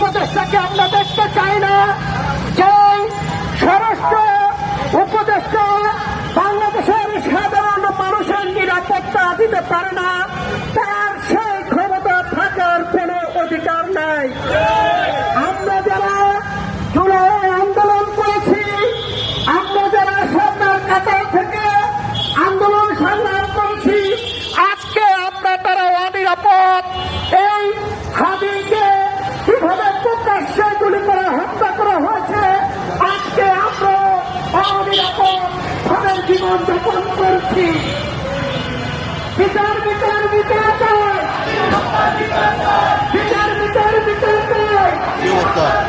উপদেষ্টাকে আমরা দেখতে চাই না। যে স্বরাষ্ট্র উপদেষ্টা বাংলাদেশের সাধারণ মানুষের নিরাপত্তা দিতে পারে না। তার সেই ক্ষমতা থাকার কোনো অধিকার নাই। আমরা যারা জুলাই আন্দোলন করেছি, আমরা যারা সরকার কাতার থেকে আন্দোলন সংগ্রাম করেছি, আজকে আমরা তারা অনিরাপদ। জীবন যাপন করছি। বিচার বিচার বিচার। বিচার বিচার বিচার। বিচার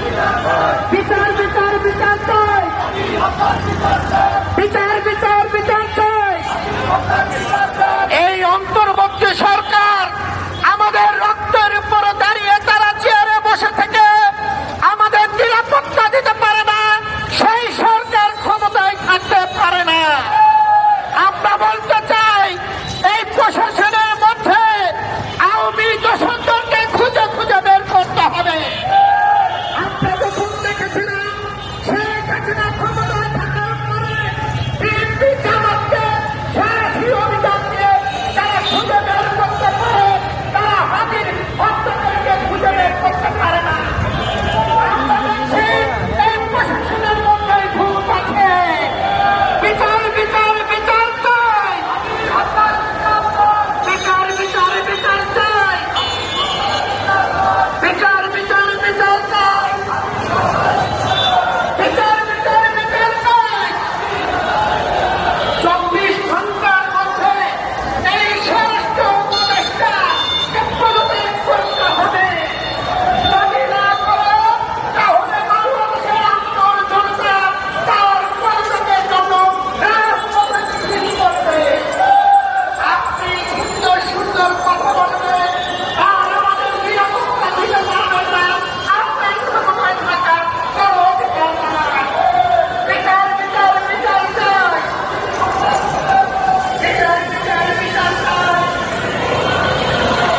ক্ষমতায় থাকার পরে বিএনপি